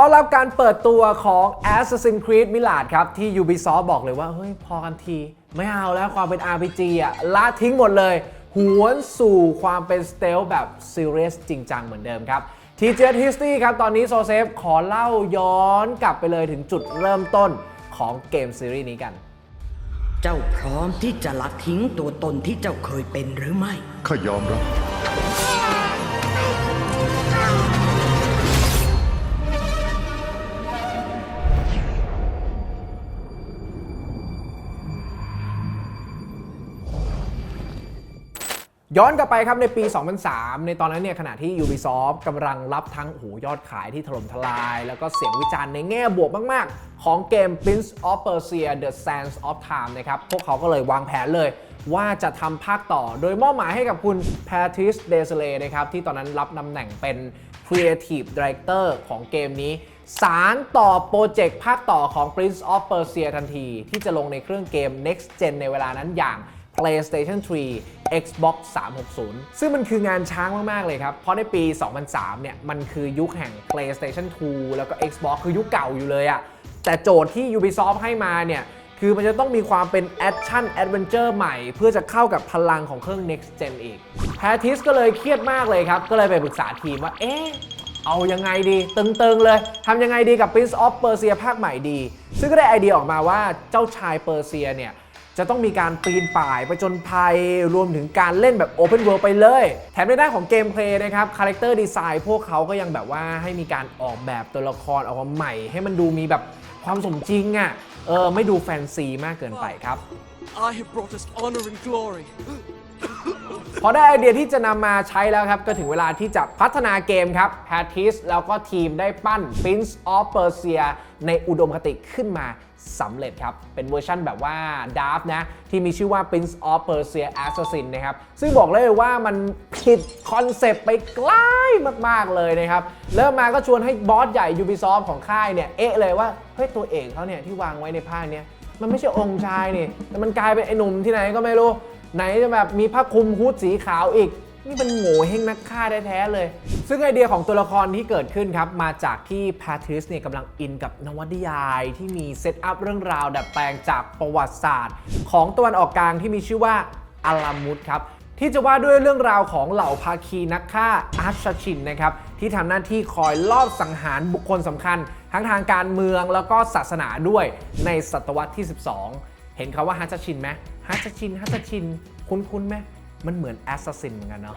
ต้อนรับการเปิดตัวของ Assassin's Creed Mirage ครับ ที่ Ubisoft บอกเลยว่า เฮ้ย พอกันที ไม่เอาแล้วความเป็น RPG อะละทิ้งหมดเลย หวนสู่ความเป็นสเตลแบบ Serious จริงจังเหมือนเดิมครับ TGS History ครับ ตอนนี้โซเซฟขอเล่าย้อนกลับไปเลยถึงจุดเริ่มต้นของเกมซีรีส์นี้กัน เจ้าพร้อมที่จะละทิ้งตัวตนที่เจ้าเคยเป็นหรือไม่ ข้ายอมรับ ย้อนกลับไปครับในปี 2003 ในตอนนั้นเนี่ยขณะที่ Ubisoft กำลังรับทั้งโอ้โหยอดขายที่ถล่มทลาย แล้วก็เสียงวิจารณ์ในแง่บวกมาก ๆ ของเกม Prince of Persia The Sands of Time นะครับ พวกเขาก็เลยวางแผนเลยว่าจะทำภาคต่อ โดยมอบหมายให้กับคุณ Patrice d e s l e นะครับ ที่ตอนนั้นรับตำแหน่งเป็น Creative Director ของเกมนี้ สารต่อโปรเจกต์ภาคต่อของ Prince of Persia ทันที ที่จะลงในเครื่องเกม Next Gen ในเวลานั้นอย่าง PlayStation 3 Xbox 360 ซึ่งมันคืองานช้างมาก ๆ เลยครับ เพราะในปี 2003 เนี่ย มันคือยุคแห่ง PlayStation 2 แล้วก็ Xbox คือยุคเก่าอยู่เลยอะแต่โจทย์ที่ Ubisoft ให้มาเนี่ย คือมันจะต้องมีความเป็นแอคชั่นแอดเวนเจอร์ใหม่ เพื่อจะเข้ากับพลังของเครื่อง Next Gen อีกแพทิสก็เลยเครียดมากเลยครับ ก็เลยไปปรึกษาทีมว่า เอ๊ะเอายังไงดี ตึง ๆ เลยทำยังไงดีกับ Prince of Persia ภาคใหม่ดี ซึ่งก็ได้ไอเดียออกมาว่าเจ้าชายเปอร์เซียเนี่ย จะต้องมีการปีนป่ายไปจนภัยรวมถึงการเล่นแบบ Open World ไปเลย แถมในด้านของเกมเพลย์นะครับคาแรคเตอร์ดีไซน์พวกเขาก็ยังแบบว่าให้มีการออกแบบตัวละครออกมาใหม่ ให้มันดูมีแบบความสมจริงอะ่ะเออไม่ดูแฟนซีมากเกินไปครับ I have brought us honor and glory. พอได้ไอเดียที่จะนำมาใช้แล้วครับ ก็ถึงเวลาที่จะพัฒนาเกมครับแพทิสแล้วก็ทีมได้ปั้น Prince of Persia ในอุดมคติขึ้นมาสำเร็จครับ เป็นเวอร์ชั่นแบบว่าดาร์ฟนะ ที่มีชื่อว่า Prince of Persia Assassin นะครับ ซึ่งบอกเลยว่ามันผิดคอนเซปต์ไปไกลมาก ๆ เลยนะครับ เริ่มมาก็ชวนให้บอสใหญ่ Ubisoft ของค่ายเนี่ย เอ๊ะเลยว่าเฮ้ยตัวเอกเขาเนี่ยที่วางไว้ในภาคเนี้ยมันไม่ใช่องค์ชายนี่แต่มันกลายเป็นไอ้หนุ่มที่ไหนก็ไม่รู้ ไหนจะแบบมีผ้าคลุมฮูดสีขาวอีก นี่เป็นโง่เฮงนักฆ่าแท้ๆเลย ซึ่งไอเดียของตัวละครที่เกิดขึ้นครับ มาจากที่แพทริสเนี่ยกำลังอินกับนวนิยายที่มีเซตอัพเรื่องราวดัดแปลงจากประวัติศาสตร์ ของตะวันออกกลางที่มีชื่อว่าอารามุดครับที่จะว่าด้วยเรื่องราวของเหล่าภาคีนักฆ่าอาชชินนะครับที่ทำหน้าที่คอยลอบสังหารบุคคลสำคัญ ทั้งทางการเมืองแล้วก็ศาสนาด้วยในศตวรรษที่ 12 เห็นคาว่าฮัชชินไหม ฮัชชินฮัชชิน คุ้นๆไหมมันเหมือนแอสซัสซินเหมือนกันเนาะ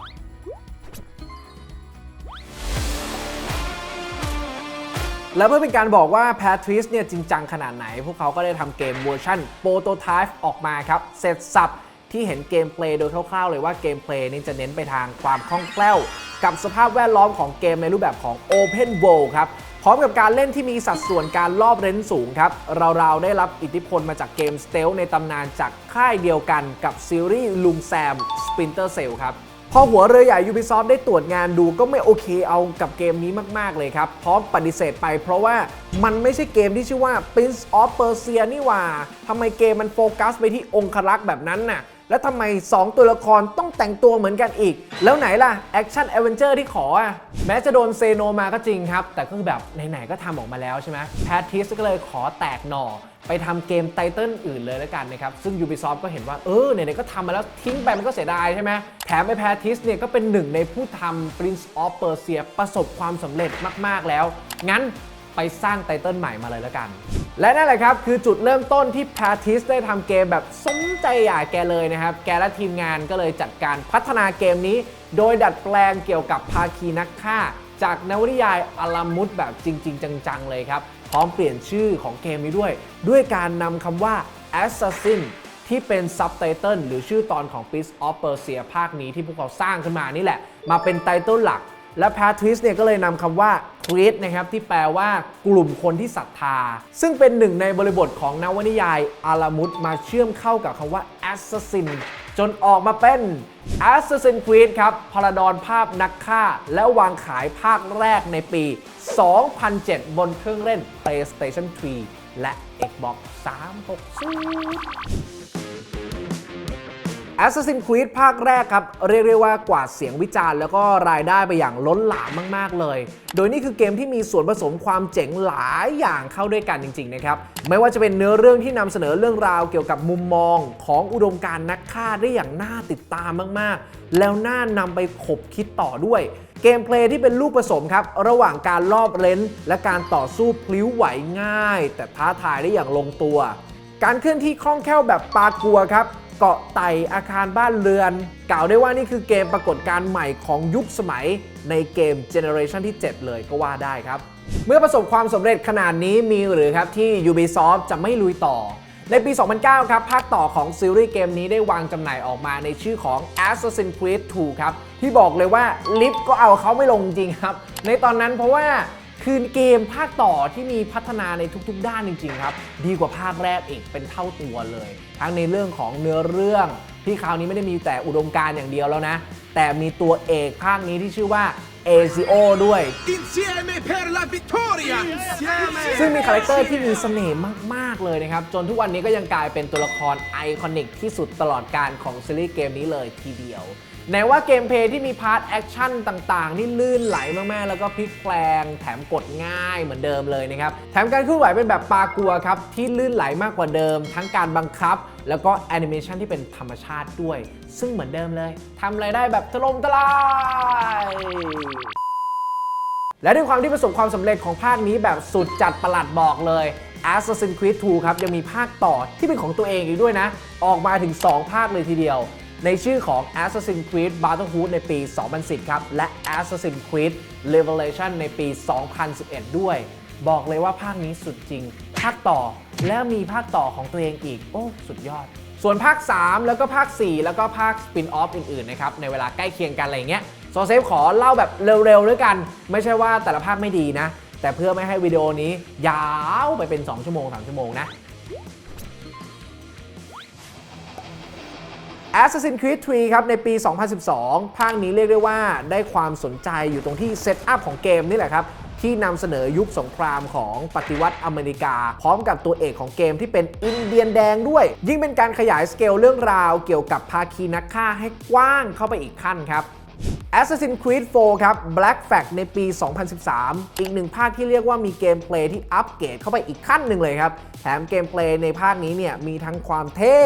แล้วเพื่อเป็นการบอกว่าแพทริสเนี่ยจริงจังขนาดไหน พวกเขาก็ได้ทำเกมเวอร์ชันโปรโตไทป์ออกมาครับ เสร็จสับที่เห็นเกมเพลย์โดยคร่าวๆ เลยว่าเกมเพลย์นี่จะเน้นไปทางความคล่องแคล่ว กับสภาพแวดล้อมของเกมในรูปแบบของ Open World ครับ พร้อมกับการเล่นที่มีสัดส่วนการลอบเร้นสูงครับ เราๆได้รับอิทธิพลมาจากเกมสเตลในตำนานจากค่ายเดียวกันกับซีรีส์ลุงแซม Splinter Cell ครับพอหัวเรือใหญ่ Ubisoft ได้ตรวจงานดูก็ไม่โอเคเอากับเกมนี้มาก ๆ เลยครับ พร้อมปฏิเสธไปเพราะว่ามันไม่ใช่เกมที่ชื่อว่า Prince of Persia นี่หว่าทำไมเกมมันโฟกัสไปที่องครักษ์แบบนั้นน่ะ แล้วทำไม 2 ตัวละครต้องแต่งตัวเหมือนกันอีก แล้วไหนล่ะแอคชั่น a อเวนเจอร์ที่ขออะแม้จะโดนเซโนมาก็จริงครับ แต่ก็คือแบบไหนๆก็ทำออกมาแล้วใช่ไหมแพทริสก็เลยขอแตกหน่อไปทำเกมไตเติลอื่นเลยแล้วกันนะครับ ซึ่ง Ubisoft ก็เห็นว่า เออไหนๆก็ทำมาแล้วทิ้งไปมันก็เสียดายใช่ไหมแถมไอแพทริสเนี่ยก็เป็นหนึ่งในผู้ทำ Prince of Persia ประสบความสำเร็จมาก ๆ แล้ว งั้นไปสร้างไตเติลใหม่มาเลยแล้วกัน และนั่นแหละครับ คือจุดเริ่มต้นที่แพทริสได้ทำเกมแบบสมใจอยากแกเลยนะครับ แกและทีมงานก็เลยจัดการพัฒนาเกมนี้ โดยดัดแปลงเกี่ยวกับภาคีนักฆ่า จากนวนิยายอารามุดแบบจริง ๆ จัง ๆ เลยครับ พร้อมเปลี่ยนชื่อของเกมนี้ด้วย ด้วยการนำคำว่า Assassin ที่เป็นซับไตเติลหรือชื่อตอนของ Prince of Persia ภาคนี้ที่พวกเขาสร้างขึ้นมานี่แหละ มาเป็นไตเติลหลัก และแพทริสเนี่ยก็เลยนำคำว่า creed นะครับที่แปลว่ากลุ่มคนที่ศรัทธา ซึ่งเป็นหนึ่งในบริบทของนวนิยายอารามุดมาเชื่อมเข้ากับคำว่า assassin จนออกมาเป็น Assassin Creed ครับพราดอนภาพนักฆ่า และวางขายภาคแรกในปี 2007 บนเครื่องเล่น PlayStation 3 และ Xbox 360 Assassin's Creed ภาคแรกครับ เรียกได้ว่ากวาดเสียงวิจารณ์แล้วก็รายได้ไปอย่างล้นหลามมาก ๆ เลย โดยนี่คือเกมที่มีส่วนผสมความเจ๋งหลายอย่างเข้าด้วยกันจริง ๆ นะครับ ไม่ว่าจะเป็นเนื้อเรื่องที่นำเสนอเรื่องราวเกี่ยวกับมุมมองของอุดมการณ์นักฆ่าได้อย่างน่าติดตามมาก ๆ แล้วน่านำไปขบคิดต่อด้วยเกมเพลย์ที่เป็นลูกผสมครับ ระหว่างการลอบเลนและการต่อสู้พลิ้วไหวง่าย แต่ท้าทายได้อย่างลงตัว การเคลื่อนที่คล่องแคล่วแบบปากัวครับ เกาะไต่อาคารบ้านเรือน กล่าวได้ว่านี่คือเกมปรากฏการณ์ใหม่ของยุคสมัยในเกมเจเนอเรชันที่ 7 เลยก็ว่าได้ครับ เมื่อประสบความสำเร็จขนาดนี้มีหรือครับที่ Ubisoft จะไม่ลุยต่อ ในปี 2009 ครับ ภาคต่อของซีรีส์เกมนี้ได้วางจำหน่ายออกมาในชื่อของ Assassin's Creed 2 ครับ ที่บอกเลยว่าลิฟต์ก็เอาเขาไม่ลงจริงครับ ในตอนนั้นเพราะว่า คือเกมภาคต่อที่มีพัฒนาในทุกๆ ด้านจริงๆครับ ดีกว่าภาคแรกอีกเป็นเท่าตัวเลย ทั้งในเรื่องของเนื้อเรื่องที่คราวนี้ไม่ได้มีแต่อุดมการณ์อย่างเดียวแล้วนะ แต่มีตัวเอกภาคนี้ที่ชื่อว่า เอซิโอด้วย Insieme per la vittoria! Insieme! ซึ่งมีคาแรคเตอร์ที่มีเสน่ห์มาก ๆ เลยนะครับ จนทุกวันนี้ก็ยังกลายเป็นตัวละครไอคอนิกที่สุดตลอดการของซีรีส์เกมนี้เลยทีเดียวไหนว่าเกมเพลย์ที่มีพาร์ทแอคชั่นต่างๆที่ลื่นไหลมากๆ แล้วก็พลิกแปลง แถมกดง่ายเหมือนเดิมเลยนะครับ แถมการเคลื่อนไหวเป็นแบบปากัวครับ ที่ลื่นไหลมากกว่าเดิม ทั้งการบังคับ แล้วก็แอนิเมชันที่เป็นธรรมชาติด้วย ซึ่งเหมือนเดิมเลยทำอะไรได้แบบถล่มทลายและด้วยความที่ประสบความสำเร็จของภาคนี้แบบสุดจัดประหลัดบอกเลย Assassin's Creed 2 ครับ ยังมีภาคต่อที่เป็นของตัวเองอีกด้วยนะ ออกมาถึง 2 ภาคเลยทีเดียว ในชื่อของ Assassin's Creed Brotherhood ในปี 2010 ครับ และ Assassin's Creed Revelation ในปี 2011 ด้วย บอกเลยว่าภาคนี้สุดจริง ภาคต่อ แล้วมีภาคต่อของตัวเองอีก โอ้ สุดยอด ส่วนภาค 3 แล้วก็ภาค 4 แล้วก็ภาคสปินออฟอื่นๆนะครับในเวลาใกล้เคียงกันอะไรเงี้ยโซเซฟขอเล่าแบบเร็วๆด้วยกัน ไม่ใช่ว่าแต่ละภาคไม่ดีนะ แต่เพื่อไม่ให้วิดีโอนี้ยาวไปเป็น 2 ชั่วโมง 3 ชั่วโมงนะ Assassin's Creed 3 ครับในปี 2012 ภาคนี้เรียกได้ว่าได้ความสนใจอยู่ตรงที่เซตอัพของเกมนี่แหละครับ ที่นำเสนอยุคสงครามของปฏิวัติอเมริกา พร้อมกับตัวเอกของเกมที่เป็นอินเดียนแดงด้วย ยิ่งเป็นการขยายสเกลเรื่องราวเกี่ยวกับภาคีนักฆ่าให้กว้างเข้าไปอีกขั้นครับ Assassin's Creed 4 ครับ Black Flag ในปี 2013 อีกหนึ่งภาคที่เรียกว่ามีเกมเพลย์ที่อัปเกรดเข้าไปอีกขั้นหนึ่งเลยครับ แถมเกมเพลย์ในภาคนี้เนี่ยมีทั้งความเท่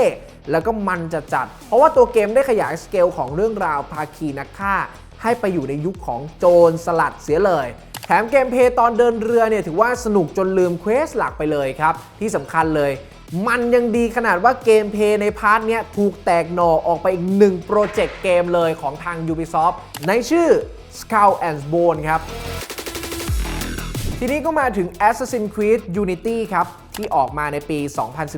แล้วก็มันจะจัด เพราะว่าตัวเกมได้ขยายสเกลของเรื่องราวภาคีนักฆ่า ให้ไปอยู่ในยุคของโจรสลัดเสียเลย แถมเกมเพย์ตอนเดินเรือเนี่ยถือว่าสนุกจนลืมเควสหลักไปเลยครับ ที่สำคัญเลย มันยังดีขนาดว่าเกมเพย์ในพาร์ทเนี้ยถูกแตกหน่อออกไปอีกหนึ่งโปรเจกต์เกมเลยของทาง Ubisoft ในชื่อ Skull and Bone ครับ ทีนี้ก็มาถึง Assassin's Creed Unity ครับ ที่ออกมาในปี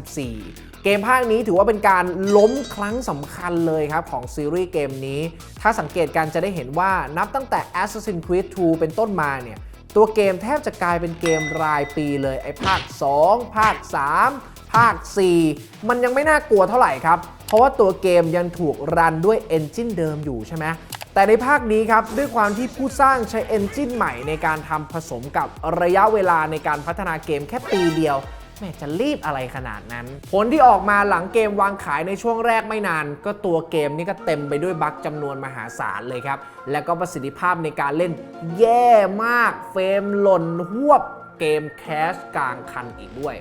2014 เกมภาคนี้ถือว่าเป็นการล้มครั้งสำคัญเลยครับ ของซีรีส์เกมนี้ ถ้าสังเกตกันจะได้เห็นว่านับตั้งแต่ Assassin's Creed 2 เป็นต้นมาเนี่ย ตัวเกมแทบจะกลายเป็นเกมรายปีเลย ไอ้ภาค 2 ภาค 3 ภาค 4 มันยังไม่น่ากลัวเท่าไหร่ครับ เพราะว่าตัวเกมยังถูกรันด้วยเอนจินเดิมอยู่ใช่ไหมแต่ในภาคนี้ครับ ด้วยความที่ผู้สร้างใช้เอนจินใหม่ในการทำผสมกับระยะเวลาในการพัฒนาเกมแค่ปีเดียว แม่จะรีบอะไรขนาดนั้น ผลที่ออกมาหลังเกมวางขายในช่วงแรกไม่นาน ก็ตัวเกมนี่ก็เต็มไปด้วยบั๊กจำนวนมหาศาลเลยครับ และก็ประสิทธิภาพในการเล่นแย่มาก เฟรมหล่นหวบเกมแคชกลางคันอีกด้วย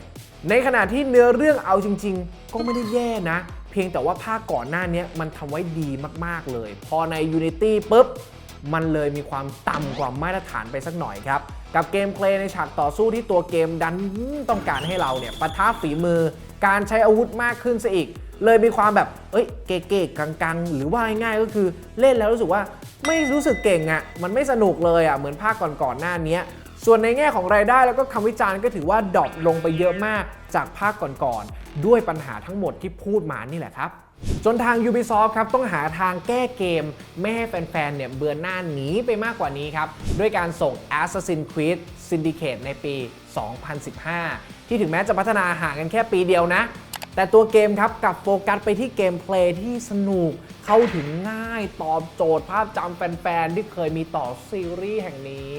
ในขณะที่เนื้อเรื่องเอาจริง ๆ ก็ไม่ได้แย่นะ เพียงแต่ว่าภาคก่อนหน้านี้มันทำไว้ดีมากๆเลย พอใน Unity ปุ๊บ มันเลยมีความต่ำกว่ามาตรฐานไปสักหน่อยครับ กับเกมเพลย์ในฉากต่อสู้ที่ตัวเกมดันต้องการให้เราเนี่ยปะทะฝีมือ การใช้อาวุธมากขึ้นซะอีก เลยมีความแบบ เอ้ย เก๋ๆกังๆ หรือว่าง่ายๆก็คือเล่นแล้วรู้สึกว่าไม่รู้สึกเก่งอะ่ะ มันไม่สนุกเลยอะ่ะ เหมือนภาคก่อนๆหน้านี้ส่วนในแง่ของรายได้แล้วก็คำวิจารณ์ก็ถือว่าดรอปลงไปเยอะมากจากภาคก่อนๆด้วยปัญหาทั้งหมดที่พูดมานี่แหละครับ จนทาง Ubisoft ครับต้องหาทางแก้เกม ไม่ให้แฟนๆ เนี่ยเบื่อหน้าหนีไปมากกว่านี้ครับ ด้วยการส่ง Assassin's Creed Syndicate ในปี 2015 ที่ถึงแม้จะพัฒนาห่างกันแค่ปีเดียวนะ แต่ตัวเกมครับกับโฟกัสไปที่เกมเพลย์ที่สนุกเข้าถึงง่ายตอบโจทย์ภาพจำแฟนๆ ที่เคยมีต่อซีรีส์แห่งนี้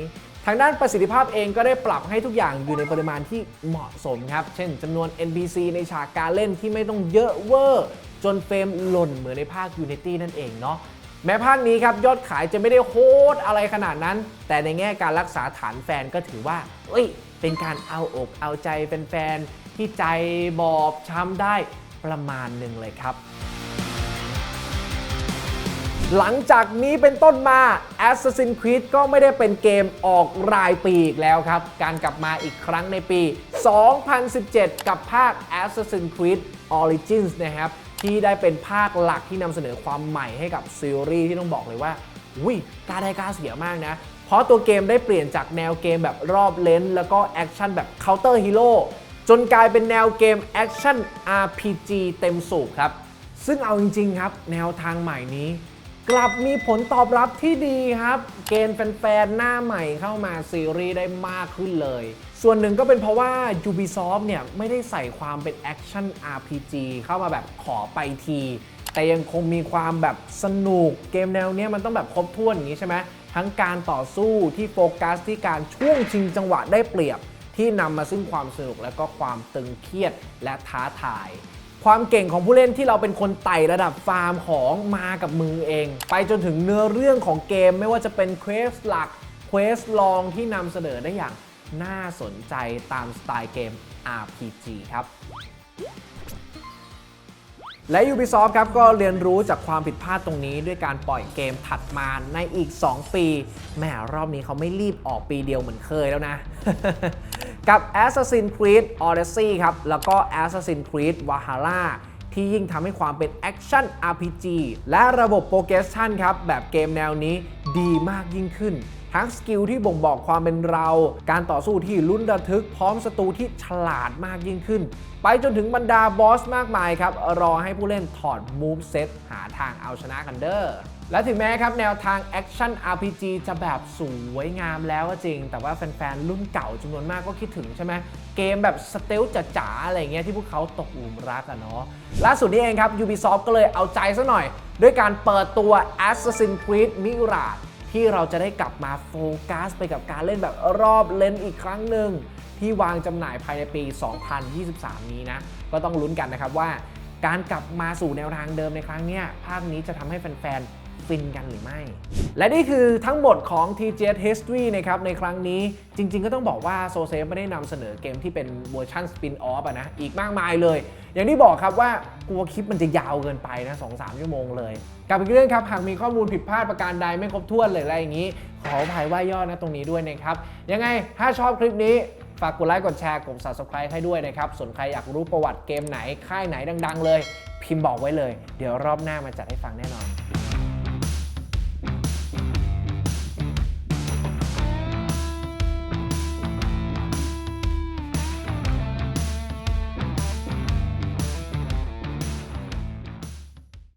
ทางด้านประสิทธิภาพเองก็ได้ปรับให้ทุกอย่างอยู่ในปริมาณที่เหมาะสมครับ เช่นจำนวน NPC ในฉากการเล่นที่ไม่ต้องเยอะเวอร์ จนเฟรมหล่นเหมือนในภาค Unity นั่นเองเนาะแม้ภาคนี้ครับยอดขายจะไม่ได้โหดอะไรขนาดนั้น แต่ในแง่การรักษาฐานแฟนก็ถือว่า เอ้ย เป็นการเอาอกเอาใจแฟนๆที่ใจบอบช้ำได้ประมาณหนึ่งเลยครับ หลังจากนี้เป็นต้นมา Assassin's Creed ก็ไม่ได้เป็นเกมออกรายปีอีกแล้วครับ การกลับมาอีกครั้งในปี 2017 กับภาค Assassin's Creed Origins นะครับ ที่ได้เป็นภาคหลักที่นำเสนอความใหม่ให้กับซีรีส์ที่ต้องบอกเลยว่าวุ้ยกล้าได้กล้าเสียมากนะ เพราะตัวเกมได้เปลี่ยนจากแนวเกมแบบรอบเลนส์แล้วก็แอคชั่นแบบเคาน์เตอร์ฮีโร่จนกลายเป็นแนวเกมแอคชั่น RPG เต็มสูบครับ ซึ่งเอาจริงๆครับ แนวทางใหม่นี้ กลับมีผลตอบรับที่ดีครับ เกณฑ์แฟนๆ หน้าใหม่เข้ามาซีรีส์ได้มากขึ้นเลย ส่วนหนึ่งก็เป็นเพราะว่า Ubisoft เนี่ย ไม่ได้ใส่ความเป็นแอคชั่น RPG เข้ามาแบบขอไปที แต่ยังคงมีความแบบสนุกเกมแนวเนี้ยมันต้องแบบครบถ้วนอย่างนี้ใช่ไหมทั้งการต่อสู้ที่โฟกัสที่การช่วงชิงจังหวะได้เปรียบ ที่นำมาซึ่งความสนุกและก็ความตึงเครียดและท้าทาย ความเก่งของผู้เล่นที่เราเป็นคนไต่ระดับฟาร์มของมากับมือเอง ไปจนถึงเนื้อเรื่องของเกมไม่ว่าจะเป็นเควสหลักเควสลองที่นำเสนอได้อย่างน่าสนใจตามสไตล์เกม RPG ครับและ Ubisoft ครับก็เรียนรู้จากความผิดพลาดตรงนี้ ด้วยการปล่อยเกมถัดมาในอีก 2 ปีแหมรอบนี้เขาไม่รีบออกปีเดียวเหมือนเคยแล้วนะ กับ Assassin's Creed Odyssey ครับ แล้วก็ Assassin's Creed Valhalla ที่ยิ่งทำให้ความเป็นแอคชั่น RPG และระบบโปรเกรสชันครับ แบบเกมแนวนี้ดีมากยิ่งขึ้น ทั้งสกิลที่บ่งบอกความเป็นเรา การต่อสู้ที่ลุ้นระทึก พร้อมศัตรูที่ฉลาดมากยิ่งขึ้น ไปจนถึงบรรดาบอสมากมายครับ รอให้ผู้เล่นถอด move set หาทางเอาชนะกันเด้อและถึงแม้ครับ แนวทาง Action RPG จะแบบสวยงามแล้วก็จริง แต่ว่าแฟนๆ รุ่นเก่าจำนวนมากก็คิดถึงใช่ไหมเกมแบบสเตลจ๋าๆ อะไรเงี้ยที่พวกเขาตกหลุมรักอะเนาะล่าสุดนี้เองครับ Ubisoft ก็เลยเอาใจซะหน่อย ด้วยการเปิดตัว Assassin's Creed Mirage ที่เราจะได้กลับมาโฟกัสไปกับการเล่นแบบรอบเลนส์อีกครั้งหนึ่งที่วางจำหน่ายภายในปี 2023 นี้นะ ก็ต้องลุ้นกันนะครับว่า การกลับมาสู่แนวทางเดิมในครั้งนี้ภาคนี้จะทำให้แฟนๆฟินกันหรือไม่ และนี่คือทั้งหมดของ TGS History นะครับในครั้งนี้จริงๆ ก็ต้องบอกว่าโซเซไม่ได้นำเสนอเกมที่เป็นเวอร์ชันสปินออฟอะนะ อีกมากมายเลย อย่างที่บอกครับว่ากลัวคลิปมันจะยาวเกินไปนะสองสามชั่วโมงเลยกับอีกเรื่องครับหากมีข้อมูลผิดพลาดประการใดไม่ครบถ้วนเลยอะไรอย่างนี้ ขออภัยว่าย่อนะตรงนี้ด้วยนะครับยังไงถ้าชอบคลิปนี้ฝากกดไลค์กดแชร์กด subscribe ให้ด้วยนะครับ ส่วนใครอยากรู้ประวัติเกมไหน ค่ายไหนดัง ๆ เลย พิมพ์บอกไว้เลย เดี๋ยวรอบหน้ามาจัดให้ฟังแน่นอน